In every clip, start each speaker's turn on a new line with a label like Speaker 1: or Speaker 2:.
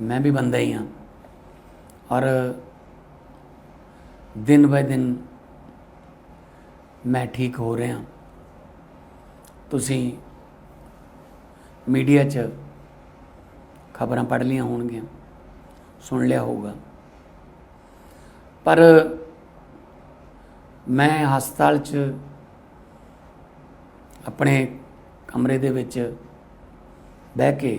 Speaker 1: ਮੈਂ ਵੀ ਬੰਦਾ ਹੀ ਹਾਂ। ਔਰ ਦਿਨ ਬਾਏ ਦਿਨ ਮੈਂ ਠੀਕ ਹੋ ਰਿਹਾ ਤੁਸੀਂ ਮੀਡੀਆ 'ਚ ਖਬਰਾਂ ਪੜ੍ਹ ਲੀਆਂ ਹੋਣਗੀਆਂ, ਸੁਣ ਲਿਆ ਹੋਊਗਾ। ਪਰ ਮੈਂ ਹਸਪਤਾਲ 'ਚ ਆਪਣੇ ਕਮਰੇ ਦੇ ਵਿੱਚ ਬਹਿ ਕੇ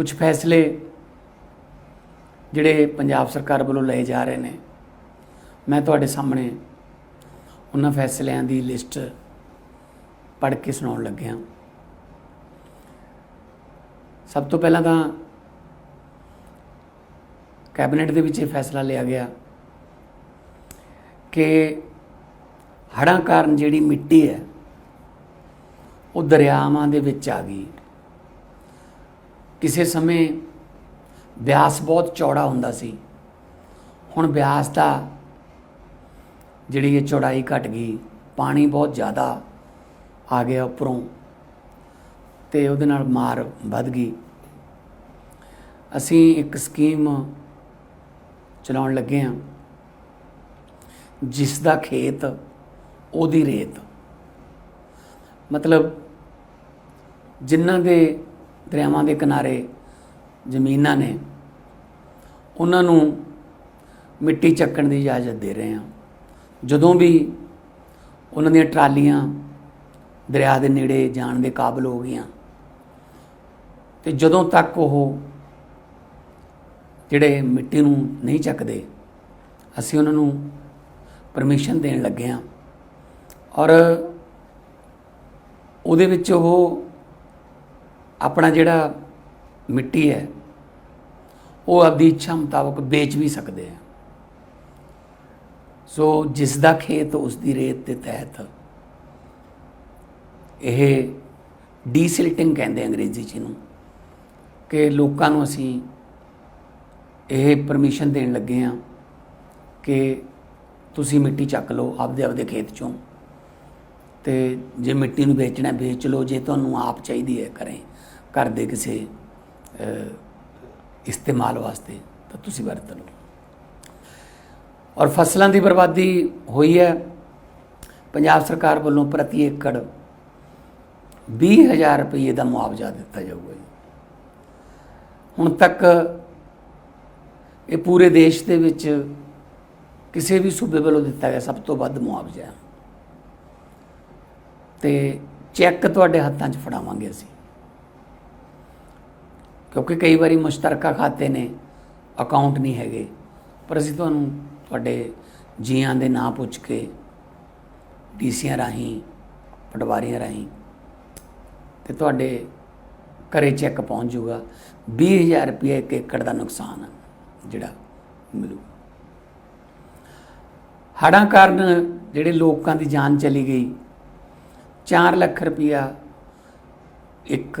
Speaker 1: ਕੁਝ ਫੈਸਲੇ ਜਿਹੜੇ ਪੰਜਾਬ ਸਰਕਾਰ ਵੱਲੋਂ ਲਏ ਜਾ ਰਹੇ ਨੇ, ਮੈਂ ਤੁਹਾਡੇ ਸਾਹਮਣੇ ਉਹਨਾਂ ਫੈਸਲਿਆਂ ਦੀ ਲਿਸਟ ਪੜ੍ਹ ਕੇ ਸੁਣਾਉਣ ਲੱਗਿਆ। ਸਭ ਤੋਂ ਪਹਿਲਾਂ ਤਾਂ ਕੈਬਨਿਟ ਦੇ ਵਿੱਚ ਇਹ ਫੈਸਲਾ ਲਿਆ ਗਿਆ ਕਿ ਹੜ੍ਹਾਂ ਕਾਰਨ ਜਿਹੜੀ ਮਿੱਟੀ ਹੈ, ਉਹ ਦਰਿਆਵਾਂ ਦੇ ਵਿੱਚ ਆ ਗਈ। ਕਿਸੇ ਸਮੇਂ ਬਿਆਸ ਬਹੁਤ ਚੌੜਾ ਹੁੰਦਾ ਸੀ। ਹੁਣ ਬਿਆਸ ਦਾ ਜਿਹੜੀ ਇਹ ਚੌੜਾਈ ਘਟ ਗਈ, ਪਾਣੀ ਬਹੁਤ ਜ਼ਿਆਦਾ ਆ ਗਿਆ ਉੱਪਰੋਂ ਤੇ ਉਹਦੇ ਨਾਲ ਮਾਰ ਵੱਧ ਗਈ। ਅਸੀਂ ਇੱਕ ਸਕੀਮ ਚਲਾਉਣ ਲੱਗੇ ਹਾਂ, ਜਿਸ ਦਾ ਖੇਤ ਉਹਦੀ ਰੇਤ। ਮਤਲਬ ਜਿਨ੍ਹਾਂ ਦੇ ਦਰਿਆਵਾਂ ਦੇ ਕਿਨਾਰੇ ਜ਼ਮੀਨਾਂ ਨੇ, ਉਹਨਾਂ ਨੂੰ ਮਿੱਟੀ ਚੱਕਣ ਦੀ ਇਜਾਜ਼ਤ ਦੇ ਰਹੇ ਹਾਂ। ਜਦੋਂ ਵੀ ਉਹਨਾਂ ਦੀਆਂ ਟਰਾਲੀਆਂ ਦਰਿਆ ਦੇ ਨੇੜੇ ਜਾਣ ਦੇ ਕਾਬਿਲ ਹੋ ਗਈਆਂ, ਤੇ ਜਦੋਂ ਤੱਕ ਉਹ ਜਿਹੜੇ ਮਿੱਟੀ ਨੂੰ ਨਹੀਂ ਚੱਕਦੇ, ਅਸੀਂ ਉਹਨਾਂ ਨੂੰ ਪਰਮਿਸ਼ਨ ਦੇਣ ਲੱਗੇ ਹਾਂ। ਔਰ ਉਹਦੇ ਵਿੱਚ ਉਹ ਆਪਣਾ ਜਿਹੜਾ ਮਿੱਟੀ ਹੈ, ਉਹ ਆਪਦੀ ਇੱਛਾ ਮੁਤਾਬਕ ਵੇਚ ਵੀ ਸਕਦੇ ਆ। ਸੋ ਜਿਸ ਦਾ ਖੇਤ ਉਸ ਦੀ ਰੇਤ ਦੇ ਤਹਿਤ ਇਹ ਡੀਸਿਲਟਿੰਗ ਕਹਿੰਦੇ ਅੰਗਰੇਜ਼ੀ ਚ ਨੂੰ ਕਿ ਲੋਕਾਂ ਨੂੰ ਅਸੀਂ ਇਹ ਪਰਮਿਸ਼ਨ ਦੇਣ ਲੱਗੇ ਆ ਕਿ ਤੁਸੀਂ ਮਿੱਟੀ ਚੱਕ ਲਓ ਆਪਦੇ ਆਪਦੇ ਖੇਤ ਚੋਂ, ਤੇ ਜੇ ਮਿੱਟੀ ਨੂੰ ਵੇਚਣਾ ਵੇਚ ਲਓ, ਜੇ ਤੁਹਾਨੂੰ ਆਪ ਚਾਹੀਦੀ ਹੈ ਕਰੇ ਘਰ ਦੇ ਕਿਸੇ ਇਸਤੇਮਾਲ ਵਾਸਤੇ, ਤਾਂ ਤੁਸੀਂ ਵਰਤ ਲਓ। ਔਰ ਫਸਲਾਂ ਦੀ ਬਰਬਾਦੀ ਹੋਈ ਹੈ। ਪੰਜਾਬ ਸਰਕਾਰ ਵੱਲੋਂ ਪ੍ਰਤੀ ਏਕੜ 20000 ਰੁਪਏ ਦਾ ਮੁਆਵਜ਼ਾ ਦਿੱਤਾ ਜਾਊਗਾ ਜੀ। ਹੁਣ ਤੱਕ ਇਹ ਪੂਰੇ ਦੇਸ਼ ਦੇ ਵਿੱਚ ਕਿਸੇ ਵੀ ਸੂਬੇ ਵੱਲੋਂ ਦਿੱਤਾ ਗਿਆ ਸਭ ਤੋਂ ਵੱਧ ਮੁਆਵਜ਼ਾ ਹੈ। ਤੇ ਚੈੱਕ ਤੁਹਾਡੇ ਹੱਥਾਂ 'ਚ ਫੜਾਵਾਂਗੇ ਅਸੀਂ। ਕਿਉਂਕਿ ਕਈ ਵਾਰੀ ਮੁਸ਼ਤਰਕਾ ਖਾਤੇ ਨੇ ਅਕਾਊਂਟ ਨਹੀਂ ਹੈਗੇ। ਪਰ ਅਸੀਂ ਤੁਹਾਨੂੰ ਤੁਹਾਡੇ ਜੀਆਂ ਦੇ ਨਾਂ ਪੁੱਛ ਕੇ ਡੀਸੀਆਂ ਰਾਹੀਂ, ਪਟਵਾਰੀਆਂ ਰਾਹੀਂ ਤੇ ਤੁਹਾਡੇ ਘਰੇ ਚੈੱਕ ਪਹੁੰਚ ਜਾਊਗਾ। 20000 ਰੁਪਏ ਇੱਕ ਏਕੜ ਦਾ ਨੁਕਸਾਨ ਜਿਹੜਾ ਮਿਲੂ ਹੜ੍ਹਾਂ ਕਾਰਨ ਜਿਹੜੇ ਲੋਕਾਂ ਦੀ ਜਾਨ ਚਲੀ ਗਈ 4 ਲੱਖ ਰੁਪਇਆ ਇੱਕ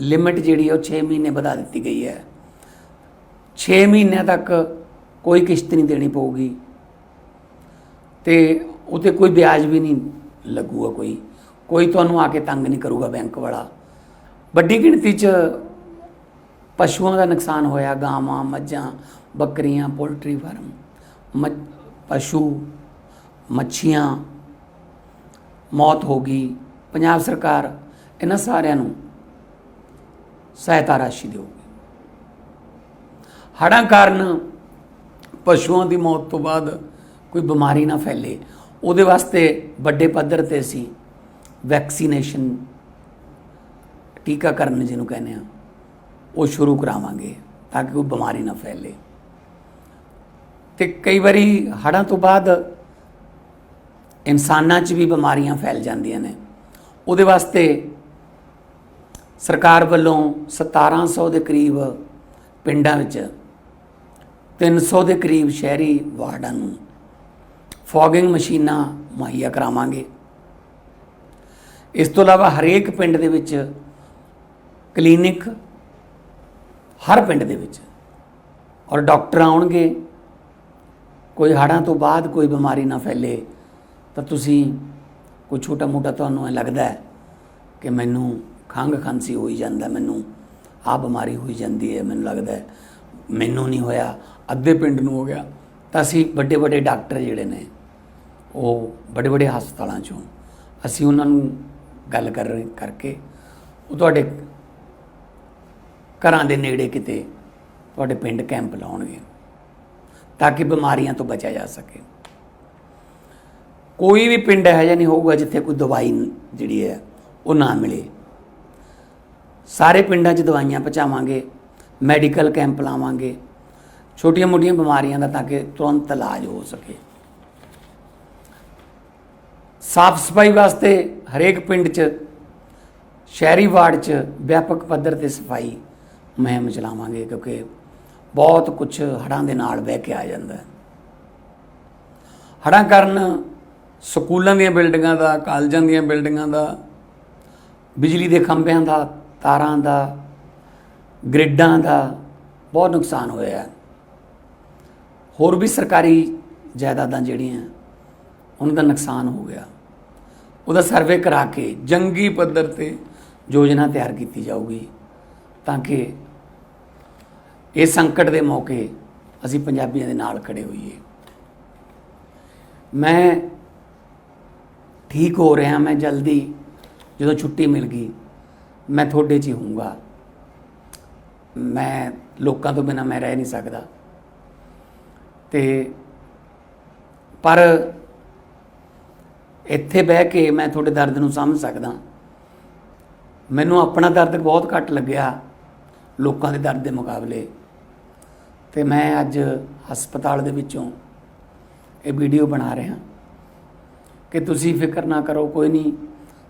Speaker 1: ਲਿਮਿਟ ਜਿਹੜੀ ਹੈ ਉਹ 6 ਮਹੀਨੇ ਵਧਾ ਦਿੱਤੀ ਗਈ ਹੈ। 6 ਮਹੀਨਿਆਂ ਤੱਕ ਕੋਈ ਕਿਸ਼ਤ ਨਹੀਂ ਦੇਣੀ ਪਊਗੀ। ਤੇ ਉਤੇ ਕੋਈ ਵਿਆਜ ਵੀ ਨਹੀਂ ਲੱਗੂਗਾ ਕੋਈ। ਕੋਈ ਤੁਹਾਨੂੰ ਆ ਕੇ ਤੰਗ ਨਹੀਂ ਕਰੂਗਾ ਬੈਂਕ ਵਾਲਾ। ਵੱਡੀ ਗਿਣਤੀ 'ਚ ਪਸ਼ੂਆਂ ਦਾ ਨੁਕਸਾਨ ਹੋਇਆ, ਗਾਵਾਂ, ਮੱਝਾਂ, ਬੱਕਰੀਆਂ, ਪੋਲਟਰੀ ਫਾਰਮ ਮੱਝ ਪਸ਼ੂ, ਮੱਛੀਆਂ, ਮੌਤ ਹੋ ਗਈ। ਪੰਜਾਬ ਸਰਕਾਰ ਇਹਨਾਂ ਸਾਰਿਆਂ ਨੂੰ ਸਹਾਇਤਾ ਰਾਸ਼ੀ ਦੇਊਗੀ। ਹੜ੍ਹਾਂ ਕਾਰਨ ਪਸ਼ੂਆਂ ਦੀ ਮੌਤ ਤੋਂ ਬਾਅਦ ਕੋਈ ਬਿਮਾਰੀ ਨਾ ਫੈਲੇ। ਉਹਦੇ ਵਾਸਤੇ ਵੱਡੇ ਪੱਧਰ ਤੇ ਅਸੀਂ ਵੈਕਸੀਨੇਸ਼ਨ ਟੀਕਾਕਰਨ ਜਿਹਨੂੰ ਕਹਿੰਦੇ ਆ, ਉਹ ਸ਼ੁਰੂ ਕਰਾਵਾਂਗੇ ਤਾਂ ਕਿ ਕੋਈ ਬਿਮਾਰੀ ਨਾ ਫੈਲੇ। ਤੇ ਕਈ ਵਾਰੀ ਹੜ੍ਹਾਂ ਤੋਂ ਬਾਅਦ ਇਨਸਾਨਾਂ 'ਚ ਵੀ ਬਿਮਾਰੀਆਂ ਫੈਲ ਜਾਂਦੀਆਂ ਨੇ। ਉਹਦੇ ਵਾਸਤੇ ਸਰਕਾਰ ਵੱਲੋਂ 1700 ਦੇ ਕਰੀਬ ਪਿੰਡਾਂ ਵਿੱਚ 300 ਦੇ ਕਰੀਬ ਸ਼ਹਿਰੀ ਵਾਰਡਾਂ ਨੂੰ ਫੋਗਿੰਗ ਮਸ਼ੀਨਾਂ ਮੁਹੱਈਆ ਕਰਾਵਾਂਗੇ। ਇਸ ਤੋਂ ਇਲਾਵਾ ਹਰੇਕ ਪਿੰਡ ਦੇ ਵਿੱਚ ਕਲੀਨਿਕ, ਹਰ ਪਿੰਡ ਦੇ ਵਿੱਚ, ਔਰ ਡਾਕਟਰ ਆਉਣਗੇ, ਕੋਈ ਹੜ੍ਹਾਂ ਤੋਂ ਬਾਅਦ ਕੋਈ ਬਿਮਾਰੀ ਨਾ ਫੈਲੇ, ਤਾਂ ਤੁਸੀਂ ਕੋਈ ਛੋਟਾ ਮੋਟਾ ਤੁਹਾਨੂੰ ਇਹ ਲੱਗਦਾ ਹੈ ਕਿ ਮੈਨੂੰ ਖੰਘ ਖਾਂਸੀ ਹੋਈ ਜਾਂਦਾ ਮੈਨੂੰ ਆ ਬਿਮਾਰੀ ਹੋਈ ਜਾਂਦੀ ਹੈ, ਮੈਨੂੰ ਲੱਗਦਾ ਮੈਨੂੰ ਨਹੀਂ ਹੋਇਆ, ਅੱਧੇ ਪਿੰਡ ਨੂੰ ਹੋ ਗਿਆ। ਤਾਂ ਅਸੀਂ ਵੱਡੇ ਵੱਡੇ ਡਾਕਟਰ ਜਿਹੜੇ ਨੇ, ਉਹ ਵੱਡੇ ਵੱਡੇ ਹਸਪਤਾਲਾਂ ਚੋਂ ਅਸੀਂ ਉਹਨਾਂ ਨੂੰ ਗੱਲ ਕਰ ਰਹੇ, ਕਰਕੇ ਉਹ ਤੁਹਾਡੇ ਘਰਾਂ ਦੇ ਨੇੜੇ ਕਿਤੇ ਤੁਹਾਡੇ ਪਿੰਡ ਕੈਂਪ ਲਾਉਣਗੇ, ਤਾਂ ਕਿ ਬਿਮਾਰੀਆਂ ਤੋਂ ਬਚਿਆ ਜਾ ਸਕੇ। ਕੋਈ ਵੀ ਪਿੰਡ ਹੈ ਜਾਂ ਨਹੀਂ ਹੋਊਗਾ ਜਿੱਥੇ ਕੋਈ ਦਵਾਈ ਜਿਹੜੀ ਹੈ ਉਹ ਨਾ ਮਿਲੇ। ਸਾਰੇ ਪਿੰਡਾਂ 'ਚ ਦਵਾਈਆਂ ਪਹੁੰਚਾਵਾਂਗੇ, ਮੈਡੀਕਲ ਕੈਂਪ ਲਾਵਾਂਗੇ ਛੋਟੀਆਂ-ਮੋਟੀਆਂ ਬਿਮਾਰੀਆਂ ਦਾ ਤਾਂ ਕਿ ਤੁਰੰਤ ਇਲਾਜ ਹੋ ਸਕੇ। ਸਾਫ਼ ਸਫ਼ਾਈ ਵਾਸਤੇ ਹਰੇਕ ਪਿੰਡ 'ਚ, ਸ਼ਹਿਰੀ ਵਾਰਡ 'ਚ ਵਿਆਪਕ ਪੱਧਰ ਤੇ ਸਫ਼ਾਈ ਮੁਹਿੰਮ ਚਲਾਵਾਂਗੇ ਕਿਉਂਕਿ ਬਹੁਤ ਕੁਝ ਹੜ੍ਹਾਂ ਦੇ ਨਾਲ ਬਹਿ ਕੇ ਆ ਜਾਂਦਾ ਹੈ। ਹੜ੍ਹਾਂ ਕਾਰਨ ਸਕੂਲਾਂ ਦੀਆਂ ਬਿਲਡਿੰਗਾਂ ਦਾ, ਕਾਲਜਾਂ ਦੀਆਂ ਬਿਲਡਿੰਗਾਂ ਦਾ, ਬਿਜਲੀ ਦੇ ਖੰਭਿਆਂ ਦਾ ਤਾਰਾਂ ਦਾ, ਗ੍ਰਿਡਾਂ ਦਾ ਬਹੁਤ ਨੁਕਸਾਨ ਹੋਇਆ ਹੈ। ਹੋਰ ਵੀ ਸਰਕਾਰੀ ਜਾਇਦਾਦਾਂ ਜਿਹੜੀਆਂ, ਉਹਨਾਂ ਦਾ ਨੁਕਸਾਨ ਹੋ ਗਿਆ। ਉਹਦਾ ਸਰਵੇ ਕਰਾ ਕੇ ਜੰਗੀ ਪੱਧਰ ਤੇ ਯੋਜਨਾ ਤਿਆਰ ਕੀਤੀ ਜਾਊਗੀ ਤਾਂ ਕਿ ਇਹ ਸੰਕਟ ਦੇ ਮੌਕੇ ਅਸੀਂ ਪੰਜਾਬੀਆਂ ਦੇ ਨਾਲ ਖੜੇ ਹੋਈਏ। ਮੈਂ ਠੀਕ ਹੋ ਰਿਹਾ, ਮੈਂ ਜਲਦੀ ਜਦੋਂ ਛੁੱਟੀ ਮਿਲ ਗਈ ਮੈਂ ਤੁਹਾਡੇ 'ਚ ਹੀ ਹੋਊਂਗਾ। ਮੈਂ ਲੋਕਾਂ ਤੋਂ ਬਿਨਾ ਮੈਂ ਰਹਿ ਨਹੀਂ ਸਕਦਾ। ਤੇ ਪਰ ਇੱਥੇ ਬਹਿ ਕੇ ਮੈਂ ਤੁਹਾਡੇ ਦਰਦ ਨੂੰ ਸਮਝ ਸਕਦਾ। ਮੈਨੂੰ ਆਪਣਾ ਦਰਦ ਬਹੁਤ ਘੱਟ ਲੱਗਿਆ ਲੋਕਾਂ ਦੇ ਦਰਦ ਦੇ ਮੁਕਾਬਲੇ। ਤੇ ਮੈਂ ਅੱਜ ਹਸਪਤਾਲ ਦੇ ਵਿੱਚੋਂ ਇਹ ਵੀਡੀਓ ਬਣਾ ਰਿਹਾ। ਕਿ ਤੁਸੀਂ ਫਿਕਰ ਨਾ ਕਰੋ, ਕੋਈ ਨਹੀਂ।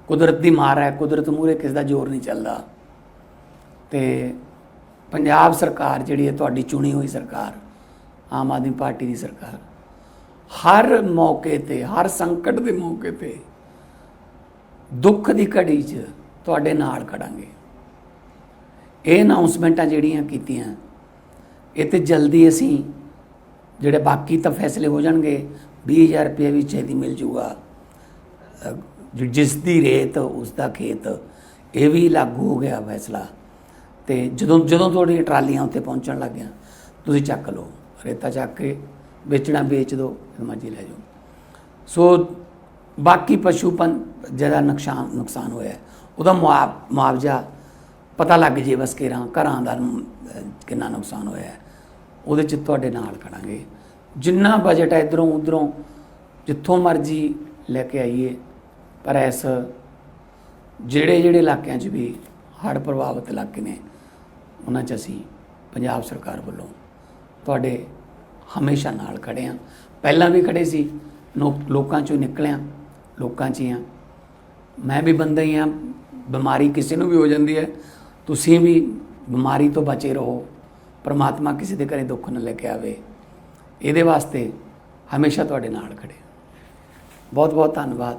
Speaker 1: ਕੁਦਰਤ ਦੀ ਮਾਰ ਹੈ, ਕੁਦਰਤ ਮੂਰੇ ਕਿਸ ਦਾ ਜ਼ੋਰ ਨਹੀਂ ਚੱਲਦਾ। ਤੇ ਪੰਜਾਬ ਸਰਕਾਰ ਜਿਹੜੀ ਹੈ ਤੁਹਾਡੀ ਚੁਣੀ ਹੋਈ ਸਰਕਾਰ, ਆਮ ਆਦਮੀ ਪਾਰਟੀ ਦੀ ਸਰਕਾਰ, ਹਰ ਮੌਕੇ ਤੇ, ਹਰ ਸੰਕਟ ਦੇ ਮੌਕੇ ਤੇ ਦੁੱਖ ਦੀ ਘੜੀ 'ਚ ਤੁਹਾਡੇ ਨਾਲ ਖੜਾਂਗੇ। ਇਹ ਅਨਾਉਂਸਮੈਂਟਾਂ ਜਿਹੜੀਆਂ ਕੀਤੀਆਂ, ਇਹ ਤੇ ਜਲਦੀ ਅਸੀਂ ਜਿਹੜੇ ਬਾਕੀ ਤਾਂ ਫੈਸਲੇ ਹੋ ਜਾਣਗੇ 20000 ਰੁਪਏ ਵੀ ਛੇਤੀ ਮਿਲ ਜੂਗਾ। ਜਿਸ ਦੀ ਰੇਤ, ਉਸ ਦਾ ਖੇਤ, ਇਹ ਵੀ ਲਾਗੂ ਹੋ ਗਿਆ ਫੈਸਲਾ। ਤੇ ਜਦੋਂ ਜਦੋਂ ਤੁਹਾਡੀਆਂ ਟਰਾਲੀਆਂ ਉੱਤੇ ਪਹੁੰਚਣ ਲੱਗੀਆਂ, ਤੁਸੀਂ ਚੱਕ ਲਓ, ਰੇਤਾ ਚੱਕ ਕੇ ਵੇਚਣਾ, ਵੇਚ ਦਿਓ ਮਰਜ਼ੀ ਲੈ ਜਾਓ। ਸੋ ਬਾਕੀ ਪਸ਼ੂ ਪੰ ਜਿਹਦਾ ਨੁਕਸਾਨ ਨੁਕਸਾਨ ਹੋਇਆ, ਉਹਦਾ ਮੁਆ- ਮੁਆਵਜ਼ਾ ਪਤਾ ਲੱਗ ਜੇ ਬਸ ਕਿਰਾਂ ਘਰਾਂ ਦਾ ਕਿੰਨਾ ਨੁਕਸਾਨ ਹੋਇਆ। ਉਹਦੇ ਚ ਤੁਹਾਡੇ ਨਾਲ ਖੜਾਂਗੇ। ਜਿੰਨਾ ਬਜਟ ਹੈ ਇਧਰੋਂ ਉਧਰੋਂ ਜਿੱਥੋਂ ਮਰਜ਼ੀ ਲੈ ਕੇ ਆਈਏ। ਪਰ ਇਸ ਜਿਹੜੇ ਜਿਹੜੇ ਇਲਾਕਿਆਂ 'ਚ ਵੀ ਹੜ੍ਹ ਪ੍ਰਭਾਵਿਤ ਇਲਾਕੇ ਨੇ, ਉਹਨਾਂ 'ਚ ਅਸੀਂ ਪੰਜਾਬ ਸਰਕਾਰ ਵੱਲੋਂ ਤੁਹਾਡੇ ਹਮੇਸ਼ਾ ਨਾਲ ਖੜੇ ਹਾਂ। ਪਹਿਲਾਂ ਵੀ ਖੜੇ ਸੀ, ਲੋਕਾਂ 'ਚੋਂ ਨਿਕਲਿਆ, ਲੋਕਾਂ 'ਚ ਹੀ ਹਾਂ। ਮੈਂ ਵੀ ਬੰਦਾ ਹੀ ਹਾਂ, ਬਿਮਾਰੀ ਕਿਸੇ ਨੂੰ ਵੀ ਹੋ ਜਾਂਦੀ ਹੈ। ਤੁਸੀਂ ਵੀ ਬਿਮਾਰੀ ਤੋਂ ਬਚੇ ਰਹੋ, ਪਰਮਾਤਮਾ ਕਿਸੇ ਦੇ ਘਰੇ ਦੁੱਖ ਨਾ ਲੈ ਕੇ ਆਵੇ। ਇਹਦੇ ਵਾਸਤੇ ਹਮੇਸ਼ਾ ਤੁਹਾਡੇ ਨਾਲ ਖੜੇ ਬਹੁਤ ਬਹੁਤ ਧੰਨਵਾਦ।